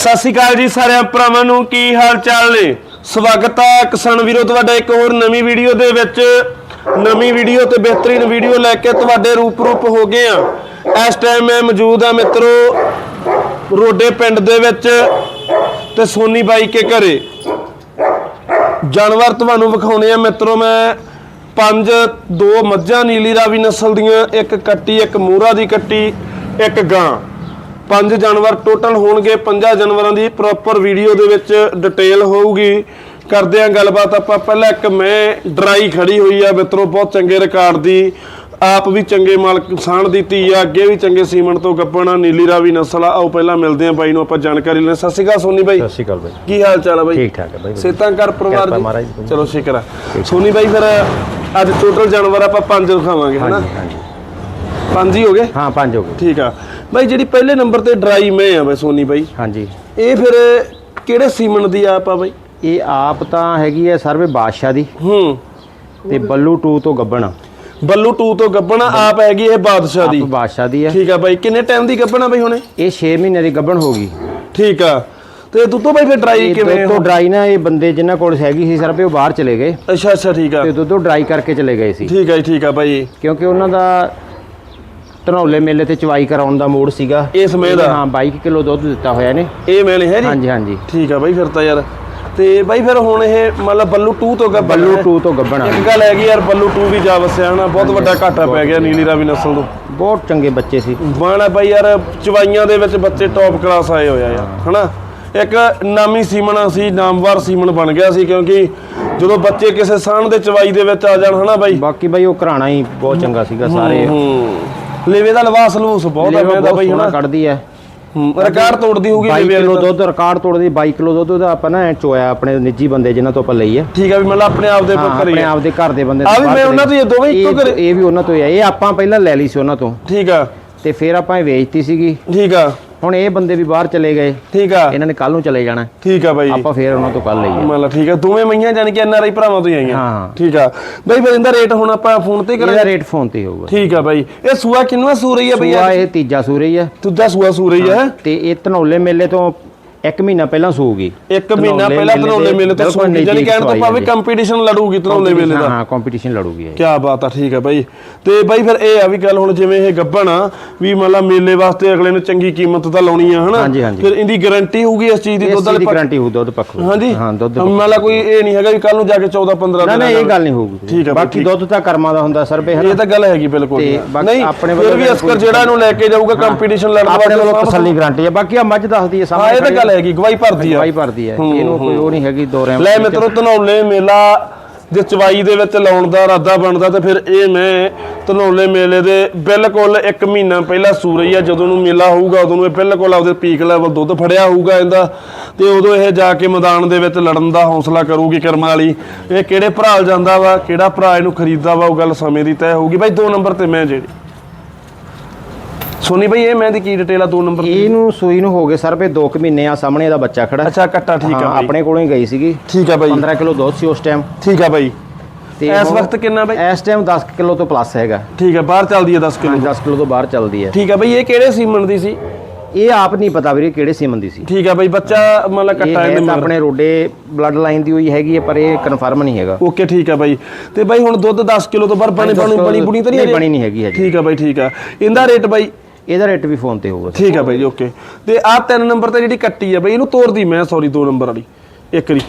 ਸਤਿ ਸ਼੍ਰੀ ਅਕਾਲ ਜੀ ਸਾਰਿਆਂ ਭਰਾਵਾਂ ਨੂੰ, ਕੀ ਹਾਲ ਚਾਲ ਨੇ? ਸਵਾਗਤ ਹੈ ਕਿਸਾਨ ਵੀਰੋ, ਤੁਹਾਡਾ ਇੱਕ ਹੋਰ ਨਵੀਂ ਵੀਡੀਓ ਦੇ ਵਿੱਚ। ਨਵੀਂ ਵੀਡੀਓ ਤੇ ਬਿਹਤਰੀਨ ਵੀਡੀਓ ਲੈ ਕੇ ਤੁਹਾਡੇ ਰੂਪ ਰੂਪ ਹੋ ਗਏ ਆ। ਇਸ ਟਾਈਮ ਮੈਂ ਮੌਜੂਦ ਆ ਮਿੱਤਰੋ, ਰੋਡੇ ਪਿੰਡ ਦੇ ਵਿੱਚ ਤੇ ਸੋਨੀ ਬਾਈ ਕੇ ਘਰੇ। ਜਾਨਵਰ ਤੁਹਾਨੂੰ ਵਿਖਾਉਣੇ ਆ ਮਿੱਤਰੋ ਮੈਂ। ਪੰਜ, ਦੋ ਮੱਝਾਂ, ਨੀਲੀ ਰਾਵੀ ਨਸਲ ਦੀਆਂ, ਇੱਕ ਕੱਟੀ, ਇੱਕ ਮੂਰਾ ਦੀ ਕੱਟੀ, ਇੱਕ ਗਾਂ। ਪੰਜ ਜਾਨਵਰ ਟੋਟਲ ਹੋਣਗੇ ਪੰਜਾਂ ਜਾਨਵਰਾਂ ਦੀ ਪ੍ਰੋਪਰ ਵੀਡੀਓ ਦੇ ਵਿੱਚ ਡਿਟੇਲ ਹੋਊਗੀ। ਕਰਦੇ ਆ ਗੱਲਬਾਤ ਆਪਾਂ ਪਹਿਲਾਂ ਇੱਕ ਮੈਂ ਡਰਾਈ ਖੜੀ ਹੋਈ ਆ ਮਿੱਤਰੋ ਬਹੁਤ ਚੰਗੇ ਰਿਕਾਰਡ ਦੀ। ਆਪ ਵੀ ਚੰਗੇ ਮਾਲਕ ਸਾਣ ਦੀ ਧੀ ਆ ਅੱਗੇ ਵੀ ਚੰਗੇ ਸੀਮਨ ਤੋਂ ਗੱਪਣਾ ਨੀਲੀ ਰਾਵੀ ਨਸਲ ਆ। ਆਓ ਪਹਿਲਾਂ ਮਿਲਦੇ ਆ ਬਾਈ ਨੂੰ ਆਪਾਂ ਜਾਣਕਾਰੀ ਲੈਣੇ ਸਤਿ ਸ਼੍ਰੀ ਅਕਾਲ ਸੋਨੀ ਬਾਈ। ਸਤਿ ਸ਼੍ਰੀ ਅਕਾਲ ਬਾਈ। ਕੀ ਹਾਲ ਚਾਲ ਆ ਬਾਈ? ਠੀਕ ਠਾਕ ਹੈ ਬਾਈ ਸੇਤਾਂ ਕਰ ਪਰਿਵਾਰ ਦੀ। ਚਲੋ ਸ਼ੁਕਰ ਆ। ਸੋਨੀ ਬਾਈ ਫਿਰ ਅੱਜ ਟੋਟਲ ਜਾਨਵਰ ਆਪਾਂ ਪੰਜ ਦਿਖਾਵਾਂਗੇ ਹਨਾ? ਪੰਜ ਹੀ ਹੋ ਗਏ? ਹਾਂ ਪੰਜ ਹੋ ਗਏ। ਠੀਕ ਆ। ਬਾਈ ਜਿਹੜੀ ਪਹਿਲੇ ਨੰਬਰ ਤੇ ਡਰਾਈ ਮੈਂ ਆ ਬਾਈ ਸੋਨੀ ਬਾਈ। ਹਾਂਜੀ। ਇਹ ਫਿਰ ਕਿਹੜੇ ਸੀਮਨ ਦੀ ਆਪ ਆ ਬਾਈ? ਇਹ ਆਪ ਤਾਂ ਹੈਗੀ ਹੈ ਸਰਵੇ ਬਾਦਸ਼ਾਹ ਦੀ। ਹੂੰ। ਤੇ ਬੱਲੂ 2 ਤੋਂ ਗੱਬਣ ਬੱਲੂ 2 ਤੋਂ ਗੱਬਣਾ ਆਪ ਹੈਗੀ ਇਹ ਬਾਦਸ਼ਾਹ ਆਪ ਦੀ ਬਾਦਸ਼ਾਹ ਦੀ ਹੈ ਠੀਕ ਆ ਬਾਈ ਕਿੰਨੇ ਟਾਈਮ ਦੀ ਗੱਬਣਾ ਬਾਈ ਹੁਣੇ? ਇਹ 6 ਮਹੀਨੇ ਦੀ ਗੱਬਣ ਹੋ ਗਈ। ਠੀਕ ਆ। ਤੇ ਦੁੱਧੋ ਬਾਈ ਫਿਰ ਡਰਾਈ ਕਿਵੇਂ ਦੁੱਧ ਤੋਂ ਡਰਾਈ ਨਾ ਇਹ ਬੰਦੇ ਜਿਨ੍ਹਾਂ ਕੋਲ ਹੈਗੀ ਸੀ ਸਰਵੇ ਉਹ ਬਾਹਰ ਚਲੇ ਗਏ। ਅੱਛਾ ਅੱਛਾ ਠੀਕ ਆ। ਤੇ ਦੁੱਧੋਂ ਡਰਾਈ ਕਰਕੇ ਚਲੇ ਗਏ ਸੀ। ਠੀਕ ਆ ਠੀਕ ਆ ਬਾਈ। ਕਿਉਂਕਿ ਉਹਨਾਂ ਦਾ ਧਨੌਲੇ ਮੇਲੇ ਤੇ ਚਵਾਈ ਕਰਾਉਣ ਦਾ ਮੂਡ ਸੀਗਾ। ਇਸ ਸਮੇਂ ਦਾ? ਹਾਂ 22 ਕਿਲੋ ਦੁੱਧ ਦਿੱਤਾ ਹੋਇਆ ਨੇ ਇਹ ਮੈਨੇ ਹੈ ਜੀ? ਹਾਂਜੀ ਹਾਂਜੀ। ਠੀਕ ਆ ਬਾਈ ਫਿਰ ਤਾਂ ਯਾਰ। ਤੇ ਬਾਈ ਫਿਰ ਹੁਣ ਇਹ ਮਤਲਬ ਬੱਲੂ 2 ਤੋਂ ਗੱਬਣਾ ਬੱਲੂ ਹੈ। 2 ਤੋਂ ਗੱਬਣ ਇੱਕ ਗੱਲ ਹੈਗੀ ਯਾਰ ਬੱਲੂ 2 ਵੀ ਜਾ ਵਸਿਆ ਹਨਾ ਬਹੁਤ ਵੱਡਾ ਘਾਟਾ ਪੈ ਗਿਆ ਨੀਲੀ ਰਾਵੀ ਨਸਲ ਤੋਂ। ਬਹੁਤ ਚੰਗੇ ਬੱਚੇ ਸੀ। ਬਾਣਾ ਬਾਈ ਯਾਰ ਚਵਾਈਆਂ ਦੇ ਵਿੱਚ ਬੱਚੇ ਟੌਪ ਕਲਾਸ ਆਏ ਹੋਇਆ ਯਾਰ ਹਨਾ। ਇੱਕ ਨਾਮੀ ਸੀਮਨ ਸੀ ਨਾਮਵਰ ਸੀਮਨ ਬਣ ਗਿਆ ਸੀ ਕਿਉਂਕਿ ਜਦੋਂ ਬੱਚੇ ਕਿਸੇ ਸਾਹਣ ਦੇ ਚਵਾਈ ਦੇ ਵਿੱਚ ਆ ਜਾਣ ਹਨਾ ਬਾਈ? ਬਾਕੀ ਬਾਈ ਉਹ ਘਰਾਣਾ ਹੀ ਬਹੁਤ ਚੰਗਾ ਸੀਗਾ ਸਾਰੇ। ਹੂੰ। ਲੇਵੇ ਦਾ ਲਵਾਸ ਲਵੂਸ ਬਹੁਤ ਹੈ ਲੇਵਾ ਮੈਂ ਦਾ ਬਹੁਤ ਬਾਈ ਹਨਾ ਕੱਢਦੀ ਹੈ ਰਿਕਾਰਡ ਤੋੜਦੀ ਹੋਊਗੀ 22 ਲੇਵੇ ਕਿਲੋ ਦੁੱਧ ਰਿਕਾਰਡ ਤੋੜਦੀ 22 ਕਿਲੋ ਦੁੱਧ ਉਹਦਾ ਆਪਾਂ ਨਾ ਐਂ ਚੋਇਆ ਆਪਣੇ ਨਿੱਜੀ ਬੰਦੇ ਜਿਨ੍ਹਾਂ ਤੋਂ ਆਪਾਂ ਲਈ ਹੈ ਠੀਕ ਆ ਵੀ ਮਤਲਬ ਆਪਣੇ ਆਪ ਦੇ ਉੱਪਰ ਆਪਣੇ ਆਪ ਦੇ ਘਰ ਦੇ ਬੰਦੇ ਆ ਵੀ ਮੈਂ ਉਹਨਾਂ ਤੋਂ ਹੀ ਆ, ਦੋਵੇਂ ਇੱਕੋ ਇਹ- ਘਰੇ? ਇਹ ਵੀ ਉਹਨਾਂ ਤੋਂ ਹੀ ਆ ਇਹ ਆਪਾਂ ਪਹਿਲਾਂ ਲੈ ਲਈ ਸੀ ਉਹਨਾਂ ਤੋਂ। ਠੀਕ ਆ। ਤੇ ਫਿਰ ਆਪਾਂ ਇਹ ਵੇਚਤੀ ਸੀਗੀ। ਠੀਕ ਆ। ਹੁਣ ਇਹ ਬੰਦੇ ਵੀ ਬਾਹਰ ਚਲੇ ਗਏ। ਠੀਕ ਆ। ਇਹਨਾਂ ਨੇ ਕੱਲ ਨੂੰ ਚਲੇ ਜਾਣਾ। ਠੀਕ ਆ ਬਾਈ। ਆਪਾਂ ਫਿਰ ਉਹਨਾਂ ਤੋਂ ਕੱਲ ਲਈ ਹੈ ਮਤਲਬ ਠੀਕ ਆ। ਦੋਵੇਂ ਮਈਆਂ ਜਾਨ ਕਿ ਐਨਆਰਆਈ ਭਰਾਵਾਂ ਤੋਂ ਹੀ ਆਈਆਂ। ਹਾਂ। ਠੀਕ ਆ। ਬਾਈ ਫਿਰ ਇਹਦਾ ਰੇਟ ਹੁਣ ਆਪਾਂ ਫੋਨ ਤੇ ਇਹਦਾ ਕਰਾਂਗੇ। ਰੇਟ ਫੋਨ ਤੇ ਹੋਊਗਾ। ਠੀਕ ਆ ਬਾਈ। ਇਹ ਸੂਆ ਕਿੰਨਵਾ ਸੂ ਰਹੀ ਆ ਬਈ ਸੂਆ ਇਹ ਤੀਜਾ ਸੂਰਈ ਹੈ ਤੁੱਦਾ ਸੂਆ ਸੂ ਰਹੀ ਹੈ। ਤੇ ਇਹ ਧਨੌਲੇ ਮੇਲੇ ਤੋਂ ਇੱਕ ਮਹੀਨਾ ਪਹਿਲਾਂ ਸੂਗੀ। ਇੱਕ ਮਹੀਨਾ ਪਹਿਲਾਂ ਧਨੌਲੇ ਮੇਲੇ ਤੋਂ ਸੂ ਜਾਨੀ ਕਹਿਣ ਤੋਂ ਭਾਵੇਂ ਕੰਪੀਟੀਸ਼ਨ ਲੜੂਗੀ ਧਨੌਲੇ ਮੇਲੇ ਦਾ। ਹਾਂ ਕੰਪੀਟੀਸ਼ਨ ਲੜੂਗੀ ਇਹ। ਕੀ ਬਾਤ ਆ ਠੀਕ ਆ ਬਾਈ। ਤੇ ਬਾਈ ਫਿਰ ਇਹ ਆ ਵੀ ਗੱਲ ਹੁਣ ਜਿਵੇਂ ਇਹ ਗੱਬਣ ਆ ਵੀ ਮਤਲਬ ਮੇਲੇ ਵਾਸਤੇ ਅਗਲੇ ਨੂੰ ਚੰਗੀ ਕੀਮਤ ਤਾਂ ਲਾਉਣੀ ਆ ਹਨਾ। ਫਿਰ ਇਹਦੀ ਗਾਰੰਟੀ ਹੋਊਗੀ ਇਸ ਚੀਜ਼ ਦੀ ਦੁੱਧ ਵਾਲੇ ਗਾਰੰਟੀ ਹੋਊ ਦੁੱਧ ਪੱਖੋਂ ਹਾਂਜੀ? ਹਾਂ ਦੁੱਧ ਮਤਲਬ ਕੋਈ ਇਹ ਨਹੀਂ ਹੈਗਾ ਵੀ ਕੱਲ ਨੂੰ ਜਾ ਕੇ 14 15 ਨਾ ਦਿਨ ਨਾ ਇਹ ਗੱਲ ਨਹੀਂ ਹੋਊਗੀ। ਠੀਕ ਆ ਬਾਕੀ। ਦੁੱਧ ਤਾਂ ਕਰਮਾਂ ਦਾ ਹੁੰਦਾ ਸਰਵੇ ਹੈ ਇਹ ਤਾਂ ਗੱਲ ਹੈਗੀ ਬਿਲਕੁਲ। ਨਹੀਂ ਆਪਣੇ ਫਿਰ ਵੱਲੋਂ ਵੀ ਅਸਕਰ ਜਿਹੜਾ ਇਹਨੂੰ ਲੈ ਕੇ ਜਾਊਗਾ ਕੰਪੀਟੀਸ਼ਨ ਲੜਨ ਆਪਣੇ ਵੱਲੋਂ ਵਾਸਤੇ ਤਸੱਲੀ ਗਾਰੰਟੀ ਹੈ ਬਾਕੀ ਆ ਮੱਝ ਦੱਸਦੀ ਹੈ ਹਾਂ ਇਹ ਤਾਂ ਗੱਲ ਹੈਗੀ ਗਵਾਹੀ ਭਰਦੀ ਆ। ਦਵਾਈ ਭਰਦੀ ਹੈ ਹੂੰ, ਇਹਨੂੰ ਕੋਈ ਉਹ ਨਹੀਂ ਹੈਗੀ ਦੋ ਰਿਆਂ ਲੈ ਮਿੱਤਰੋ ਧਨੌਲੇ ਮੇਲਾ ਜੇ ਚਵਾਈ ਦੇ ਵਿੱਚ ਲਾਉਣ ਦਾ ਇਰਾਦਾ ਬਣਦਾ ਤੇ ਫਿਰ ਇਹ ਮੈਂ ਧਨੌਲੇ ਮੇਲੇ ਦੇ ਬਿਲਕੁਲ 1 ਮਹੀਨਾ ਪਹਿਲਾਂ ਸੂਰਈ ਆ ਜਦੋਂ ਨੂੰ ਮੇਲਾ ਹੋਊਗਾ ਉਦੋਂ ਨੂੰ ਇਹ ਬਿਲਕੁਲ ਆਪਦੇ ਪੀਕ ਲੈਵਲ ਦੁੱਧ ਫੜਿਆ ਹੋਊਗਾ ਇਹਦਾ। ਤੇ ਉਦੋਂ ਇਹ ਜਾ ਕੇ ਮੈਦਾਨ ਦੇ ਵਿੱਚ ਲੜਨ ਦਾ ਹੌਸਲਾ ਕਰੂਗੀ ਕਰਮਾਂ ਵਾਲੀ। ਇਹ ਕਿਹੜੇ ਭਰਾ ਜਾਂਦਾ ਵਾ ਕਿਹੜਾ ਭਰਾ ਇਹਨੂੰ ਖਰੀਦਦਾ ਵਾ ਉਹ ਗੱਲ ਸਮੇਂ ਦੀ ਤੈਅ ਹੋਊਗੀ। ਬਾਈ 2 ਨੰਬਰ ਤੇ ਮੈਂ ਜਿਹੜੀ ਸੋਨੀ ਬਾਈ ਇਹ ਮੈਂ ਦੀ ਕੀ ਡਿਟੇਲ ਆ? 2 ਨੰਬਰ ਤੇ ਇਹਨੂੰ ਸੂਈ ਨੂੰ ਹੋ ਗਏ ਸਰਵੇ 2 ਕੁ ਮਹੀਨੇ ਆ ਸਾਹਮਣੇ ਇਹਦਾ ਬੱਚਾ ਖੜਾ। ਅੱਛਾ ਕੱਟਾ ਠੀਕ ਆ ਹਾਂ, ਬਾਈ। ਆਪਣੇ ਕੋਲੋਂ ਹੀ ਗਈ ਸੀਗੀ। ਠੀਕ ਆ ਬਾਈ। 15 ਕਿਲੋ ਦੁੱਧ ਸੀ ਉਸ ਟਾਈਮ ਠੀਕ ਆ ਬਾਈ। ਤੇ ਇਸ ਹੁਣ- ਵਕਤ ਕਿੰਨਾ ਬਾਈ? ਇਸ ਟਾਈਮ 10 ਕਿਲੋ ਤੋਂ ਪਲੱਸ ਹੈਗਾ। ਠੀਕ ਆ ਬਾਹਰ ਚੱਲਦੀ ਆ 10 ਕਿਲੋ 10 ਕਿਲੋ ਤੋਂ ਬਾਹਰ ਚੱਲਦੀ ਹੈ ਠੀਕ ਆ ਬਈ ਇਹ ਕਿਹੜੇ ਸੀਮਨ ਦੀ ਸੀ? ਇਹ ਆਪ ਨਹੀਂ ਪਤਾ ਵੀਰੇ ਕਿਹੜੇ ਸੀਮਨ ਦੀ ਸੀ। ਠੀਕ ਆ ਬਈ ਬੱਚਾ ਮਤਲਬ ਇਹ ਕੱਟਾ ਹੈ ਇਹਦੇ ਤਾਂ ਮਗਰ। ਆਪਣੇ ਰੋਡੇ ਬਲੱਡ ਲਾਈਨ ਦੀ ਹੋਈ ਹੈਗੀ ਹੈ ਪਰ ਇਹ ਕਨਫਰਮ ਨਹੀਂ ਹੈਗਾ। ਓਕੇ ਠੀਕ ਆ ਬਾਈ। ਤੇ ਬਾਈ ਹੁਣ ਦੁੱਧ 10 ਕਿਲੋ ਤੋਂ ਬਾਹਰ ਬਣੀ ਬਣੀ ਬਣੀ ਬੁਣੀ ਤਾਂ ਨਹੀਂ ਨਹੀਂ ਬਣੀ ਨਹੀਂ ਹੈਗੀ ਹਜੇ। ਠੀਕ ਆ ਬਾਈ ਠੀਕ ਆ। ਇਹਦਾ ਰੇਟ ਬਾਈ? ਇਹਦਾ ਰੇਟ ਵੀ ਫੋਨ ਤੇ ਹੋਊਗਾ। ਠੀਕ ਆ ਬਾਈ ਜੀ ਓਕੇ ਤੇ ਆਹ ਤਿੰਨ ਨੰਬਰ ਤੇ ਜਿਹੜੀ ਕੱਟੀ ਆ ਬਾਈ, ਇਹਨੂੰ ਤੋਰਦੀ ਮੈਂ ਸੌਰੀ ਦੋ ਨੰਬਰ ਵਾਲੀ। ਇੱਕ ਰੀ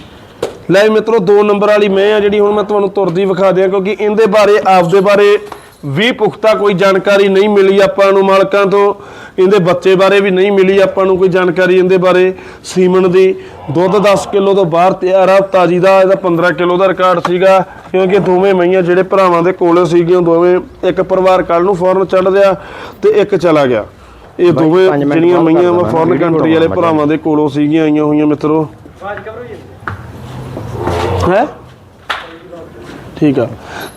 ਲੈ ਮਿੱਤਰੋ, ਦੋ ਨੰਬਰ ਵਾਲੀ ਮੈਂ ਆ ਜਿਹੜੀ ਹੁਣ ਮੈਂ ਤੁਹਾਨੂੰ ਤੁਰਦੀ ਵਿਖਾ ਦਿਆਂ, ਕਿਉਂਕਿ ਇਹਦੇ ਬਾਰੇ, ਆਪਦੇ ਬਾਰੇ ਵੀ ਪੁਖਤਾ ਕੋਈ ਜਾਣਕਾਰੀ ਨਹੀਂ ਮਿਲੀ ਆਪਾਂ ਨੂੰ ਮਾਲਕਾਂ ਤੋਂ ਇਹਦੇ ਬੱਚੇ ਬਾਰੇ ਵੀ ਨਹੀਂ ਮਿਲੀ ਆਪਾਂ ਨੂੰ ਕੋਈ ਜਾਣਕਾਰੀ ਇਹਦੇ ਬਾਰੇ। ਸੀਮਨ ਦੀ ਦੁੱਧ 10 ਕਿਲੋ ਤੋਂ ਬਾਹਰ ਤਿਆਰ ਆ ਤਾਜੀ ਦਾ ਇਹਦਾ 15 ਕਿਲੋ ਦਾ ਰਿਕਾਰਡ ਸੀਗਾ ਕਿਉਂਕਿ ਦੋਵੇਂ ਮਈਆਂ ਜਿਹੜੇ ਭਰਾਵਾਂ ਦੇ ਕੋਲੇ ਸੀਗੀਆਂ ਦੋਵੇਂ ਇੱਕ ਪਰਿਵਾਰ ਕੱਲ ਨੂੰ ਫੌਰਨ ਚੜ੍ਹਦਿਆ ਤੇ ਇੱਕ ਚਲਾ ਗਿਆ। ਇਹ ਦੋਵੇਂ ਜਿਹੜੀਆਂ ਮਈਆਂ ਵਾ ਫੌਰਨ ਕੰਟਰੀ ਵਾਲੇ ਭਰਾਵਾਂ ਦੇ ਕੋਲੋਂ ਸੀਗੀਆਂ ਆਈਆਂ ਹੋਈਆਂ ਮਿੱਤਰੋ। ਹੈ? ਠੀਕ ਆ।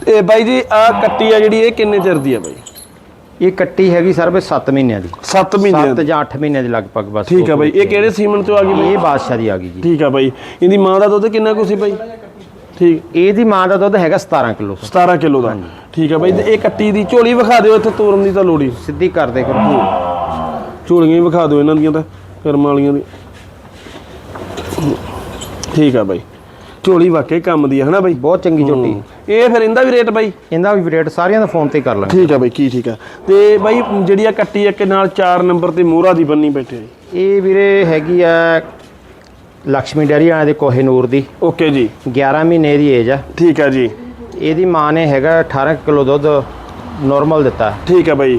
ਇਹ ਬਾਈ ਜੀ ਆ ਕੱਟੀ ਆ ਜਿਹੜੀ ਇਹ ਕਿੰਨੇ ਚਿਰ ਦੀ ਆ ਬਾਈ? ਇਹ ਕੱਟੀ ਹੈਗੀ ਸਰਵੇ 7 ਮਹੀਨਿਆਂ ਦੀ। 7 ਮਹੀਨੇ 7 ਜਾਂ 8 ਮਹੀਨਿਆਂ ਦੀ ਲਗਭਗ ਬਸ ਠੀਕ ਆ ਬਾਈ ਇਹ ਕਿਹੜੇ ਸੀਮਨ ਚੋਂ ਆ ਗਈ ਬਾਈ? ਇਹ ਬਾਦਸ਼ਾਹ ਦੀ ਆ ਗਈ ਜੀ। ਠੀਕ ਆ ਬਾਈ ਇਹਦੀ ਮਾਂ ਦਾ ਦੁੱਧ ਕਿੰਨਾ ਕੁ ਸੀ ਬਾਈ? ਠੀਕ। ਇਹਦੀ ਮਾਂ ਦਾ ਦੁੱਧ ਹੈਗਾ 17 ਕਿਲੋ 17 ਕਿਲੋ ਦਾ। ਠੀਕ ਆ ਬਾਈ ਤੇ ਇਹ ਕੱਟੀ ਦੀ ਝੋਲੀ ਵਿਖਾ ਦਿਓ ਇੱਥੇ ਤੋਰਨ ਦੀ ਤਾਂ ਲੋੜੀ ਸਿੱਧੀ ਕਰਦੇ ਕਰੋ ਝੋਲੀਆਂ ਹੀ ਵਿਖਾ ਦਿਓ ਇਹਨਾਂ ਦੀਆਂ ਤਾਂ ਕਰਮ ਵਾਲੀਆਂ ਦੀ। ਠੀਕ ਆ ਬਾਈ। ਝੋਲੀ ਵਾਕਈ ਕੰਮ ਦੀ ਆ ਹਨਾ ਬਾਈ? ਬਹੁਤ ਚੰਗੀ ਝੋਟੀ। ਇਹ ਫਿਰ ਇਹਦਾ ਵੀ ਰੇਟ ਬਾਈ? ਇਹਦਾ ਵੀ ਰੇਟ ਸਾਰਿਆਂ ਦਾ ਫੋਨ ਤੇ ਕਰ ਲਾਂਗੇ। ਠੀਕ ਆ ਬਾਈ ਕੀ ਠੀਕ ਆ? ਤੇ ਬਾਈ ਜਿਹੜੀ ਆ ਕੱਟੀ ਇੱਕ ਨਾਲ 4 ਨੰਬਰ ਤੇ ਮੋਹਰਾ ਦੀ ਬੰਨੀ ਬੈਠੇ ਇਹ ਵੀਰੇ ਹੈਗੀ ਆ ਲక్ష్ਮੀ ਡੈਰੀ ਵਾਲਿਆਂ ਦੇ ਕੋਹੇਨੂਰ ਦੀ। ਓਕੇ ਜੀ। 11 ਮਹੀਨੇ ਦੀ ਏਜ ਆ। ਠੀਕ ਆ ਜੀ। ਇਹਦੀ ਮਾਂ ਨੇ ਹੈਗਾ 18 ਕਿਲੋ ਦੁੱਧ ਨਾਰਮਲ ਦਿੱਤਾ। ਠੀਕ ਆ ਬਾਈ।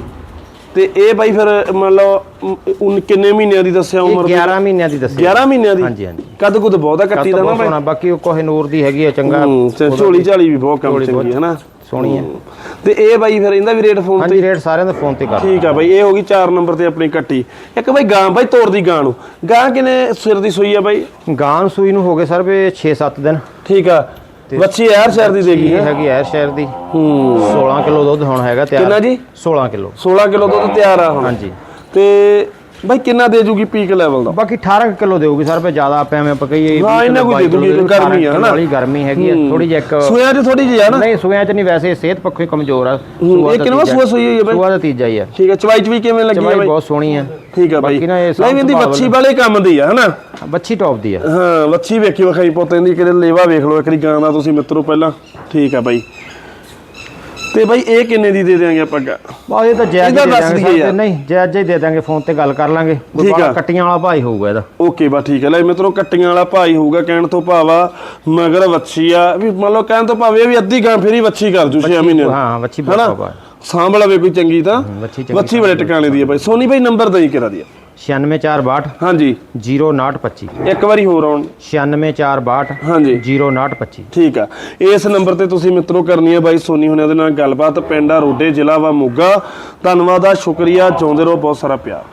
ਤੇ ਇਹ ਬਾਈ ਫਿਰ ਮੰਨ ਲਓ ਅਮ, ਉਨ ਕਿੰਨੇ ਮਹੀਨਿਆਂ ਦੀ ਦੱਸਿਆ ਉਮਰ 11 ਮਹੀਨਿਆਂ ਦੀ ਦੱਸੀ। 11 ਮਹੀਨਿਆਂ ਦੀ? ਹਾਂਜੀ, ਹਾਂਜੀ। ਕੱਦ ਕੁਦ ਬਹੁਤ ਆ ਕੱਟੀ ਦਾ ਨਾ ਬਾਈ? ਬਾਕੀ ਉਹ ਕੋਹੇਨੂਰ ਦੀ ਹੈਗੀ ਆ ਚੰਗਾ। ਝੋਲੀ ਝਾਲੀ ਵੀ ਬਹੁਤ ਕੰਮ ਚੰਗੀ ਹੈ ਨਾ ਸੋਹਣੀ ਹੈ। ਤੇ ਇਹ ਬਾਈ ਫਿਰ ਇਹਦਾ ਵੀ ਰੇਟ ਫੋਨ ਤੇ ਹਾਂਜੀ ਰੇਟ ਸਾਰਿਆਂ ਦਾ ਫੋਨ ਤੇ ਕਰ ਠੀਕ ਆ ਬਾਈ ਇਹ ਹੋ ਗਈ 4 ਨੰਬਰ ਤੇ ਆਪਣੀ ਕੱਟੀ। ਇੱਕ ਬਾਈ ਗਾਂ ਬਾਈ ਤੋੜ ਦੀ ਗਾਂ ਨੂੰ। ਗਾਂ ਕਿਨੇ ਸਿਰ ਦੀ ਸੂਈ ਆ ਬਾਈ? ਗਾਂ ਸੂਈ ਨੂੰ ਹੋ ਗਏ ਸਰ ਵੀ 6-7 ਦਿਨ। ਠੀਕ ਆ। ਬੱਚੀ ਯਾਰ ਸ਼ਹਿਰ ਦੀ ਦੇਗੀ ਇਹ ਹੈ। ਹੈਗੀ ਐ ਸ਼ਹਿਰ ਦੀ। ਹੂੰ। 16 ਕਿਲੋ ਦੁੱਧ ਹੁਣ ਹੈਗਾ ਤਿਆਰ। ਕਿੰਨਾ ਜੀ? 16 ਕਿਲੋ। 16 ਕਿਲੋ ਦੁੱਧ ਤਿਆਰ ਆ ਹੁਣ। ਹਾਂਜੀ। ਤੇ ਬਾਈ ਕਿੰਨਾ ਦੇ ਜੂਗੀ ਪੀਕ ਲੈਵਲ ਦਾ? ਬਾਕੀ 18 ਕਿਲੋ ਦੇਊਗੀ ਸਰ ਪੇ ਜ਼ਿਆਦਾ ਆਪੇ ਐਵੇਂ ਆਪਾਂ ਕਹੀਏ ਹਾਂ, ਇਹਨਾਂ ਕੋਈ ਦੇ ਦੂਗੀ, ਗਰਮੀ ਆ, ਹਨਾ? ਵਾਲੀ ਗਰਮੀ ਹੈਗੀ ਆ ਥੋੜੀ ਜਿਹੀ ਇੱਕ ਸੂਇਆ ਚ ਥੋੜੀ ਜਿਹੀ ਆ ਨਾ ਨਹੀਂ ਸੂਆਂ ਚ ਨਹੀਂ ਵੈਸੇ ਸਿਹਤ ਪੱਖੋਂ ਹੀ ਕਮਜ਼ੋਰ ਆ। ਇਹ ਕਿੰਨਵਾਂ ਸੂਆ ਸੂਈ ਹੋਈ ਹੈ ਬਾਈ। ਸੂਆ ਦਾ ਤੀਜਾ ਹੀ ਆ। ਠੀਕ ਆ ਚਵਾਈ ਚ ਵੀ ਕਿਵੇਂ ਲੱਗੀ ਆ ਬਾਈ? ਬਹੁਤ ਸੋਹਣੀ ਆ। ਠੀਕ ਆ ਬਾਈ। ਨਾ ਨਹੀਂ ਇਹਦੀ ਬੱਚੀ ਵਾਲੇ ਕੰਮ ਦੀ ਆ ਹਨਾ? ਬੱਚੀ ਟੌਪ ਦੀ ਆ। ਹਾਂ ਵੱਛੀ ਵੇਖੀ ਵਖਾਈ ਪੋਤੇ ਦੀ ਕਿਤੇ ਲੇਵਾ ਵੇਖ ਲਓ ਇੱਕ ਵਾਰੀ ਗਾਂ ਦਾ ਤੁਸੀਂ ਮਿੱਤਰੋ ਪਹਿਲਾਂ। ਠੀਕ ਆ ਬਾਈ। ਤੇ ਬਾਈ ਇਹ ਕਿੰਨੇ ਦੀ ਦੇ ਦਿਆਂਗੇ ਆਪਾਂ ਗਾਂ? ਬਾ ਇਹ ਤਾਂ ਹੀ ਦੇ ਦਾਂਗੇ। ਨਹੀਂ ਜਾਇਜ਼ ਹੀ ਦੇ ਦਾਂਗੇ ਫੋਨ ਤੇ ਗੱਲ ਕਰ ਲਾਂਗੇ। ਬਾਹਲਾ ਕੱਟੀਆਂ ਵਾਲਾ ਭਾਈ ਹੋਊਗਾ ਇਹਦਾ। ਓਕੇ ਬਾ ਠੀਕ ਹੈ ਲੈ ਮਿੱਤਰੋ ਕੱਟੀਆਂ ਵਾਲਾ ਭਾਈ ਹੋਊਗਾ ਕਹਿਣ ਤੋਂ ਭਾਵਾ ਮਗਰ ਵੱਛੀ ਆ। ਵੀ ਮੰਨ ਲਓ ਕਹਿਣ ਤੋਂ ਭਾਵੇਂ ਇਹ ਵੀ ਅੱਧੀ ਗਾਂ ਫੇਰੀ ਵੱਛੀ ਕਰ ਜੂ 6 ਮਹੀਨੇ ਹਾਂ ਵੱਛੀ ਬਹੁਤ ਸਾਂਭ ਲਵੇ ਕੋਈ ਚੰਗੀ ਤਾਂ। ਵੱਛੀ ਵਾਲੇ ਟਿਕਾਣੇ ਦੀ ਆ ਬਾਈ ਸੋਨੀ ਬਾਈ ਨੰਬਰ ਦਈ ਕਿਰਾ ਦੀ ਆ। 96462 ਹਾਂਜੀ। 0925 ਇੱਕ ਵਾਰੀ ਹੋਰ ਆਉਣ। 96462 ਹਾਂਜੀ। 0925 ਠੀਕ ਆ। ਇਸ ਨੰਬਰ ਤੇ ਤੁਸੀਂ ਮਿੱਤਰੋ ਕਰਨੀ ਹੈ ਬਾਈ ਸੋਨੀ ਹੁਣਿਆਂ ਦੇ ਨਾਲ ਗੱਲਬਾਤ। ਪਿੰਡ ਆ ਰੋਡੇ ਜ਼ਿਲ੍ਹਾ ਵਾ ਮੋਗਾ। ਧੰਨਵਾਦ ਆ ਸ਼ੁਕਰੀਆ। ਚਾਹੁੰਦੇ ਰਹੋ ਬਹੁਤ ਸਾਰਾ ਪਿਆਰ।